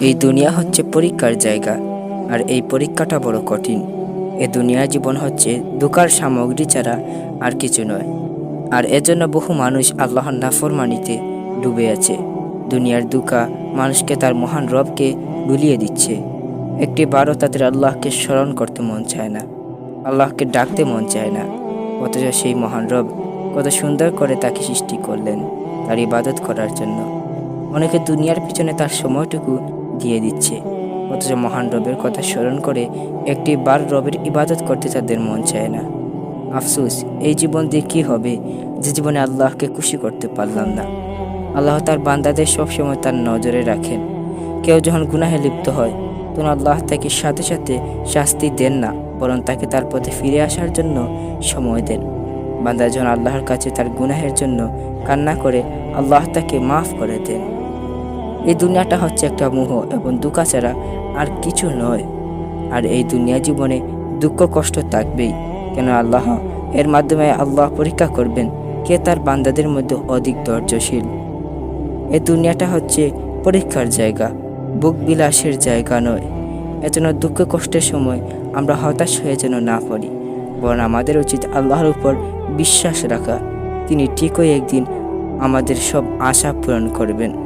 এই দুনিয়া হচ্ছে পরীক্ষার জায়গা, আর এই পরীক্ষাটা বড় কঠিন। এ দুনিয়ার জীবন হচ্ছে দুকার সামগ্রী ছাড়া আর কিছু নয়। আর এজন্য বহু মানুষ আল্লাহর নাফরমানিতে ডুবে আছে। দুনিয়ার দুকা মানুষকে তার মহান রবকে ভুলিয়ে দিচ্ছে। একটি বারও তাদের আল্লাহকে স্মরণ করতে মন চায় না। আল্লাহকে ডাকতে মন চায় না। অথচ সেই মহান রব কত সুন্দর করে তাকে সৃষ্টি করলেন তার ইবাদত করার জন্য। অনেকে দুনিয়ার পিছনে তার সময়টুকু দিয়ে দিচ্ছে। অথচ মহান রবের কথা স্মরণ করে একটি বার রবের ইবাদত করতে তাদের মন চায় না। আফসুস, এই জীবন দিয়ে কী হবে? যে জীবনে আল্লাহকে খুশি করতে পারলাম না। আল্লাহ তার বান্দাদের সবসময় তার নজরে রাখেন। কেউ যখন গুনাহে লিপ্ত হয়, তখন আল্লাহ তাকে সাথে সাথে শাস্তি দেন না, বরং তাকে তার পথে ফিরে আসার জন্য সময় দেন। বান্দা যখন আল্লাহর কাছে তার গুনাহের জন্য কান্না করে, আল্লাহ তাকে মাফ করে দেন। এই দুনিয়াটা হচ্ছে একটা মোহ এবং দুঃখা ছাড়া আর কিছু নয়। আর এই দুনিয়া জীবনে দুঃখ কষ্ট থাকবেই, কেন আল্লাহ? এর মাধ্যমে আল্লাহ পরীক্ষা করবেন কে তার বান্দাদের মধ্যে অধিক ধৈর্যশীল। এই দুনিয়াটা হচ্ছে পরীক্ষার জায়গা, বুক বিলাসের জায়গা নয়। এজন্য দুঃখ কষ্টের সময় আমরা হতাশ হয়ে যেন না পড়ি, বরং আমাদের উচিত আল্লাহর উপর বিশ্বাস রাখা। তিনি ঠিকই একদিন আমাদের সব আশা পূরণ করবেন।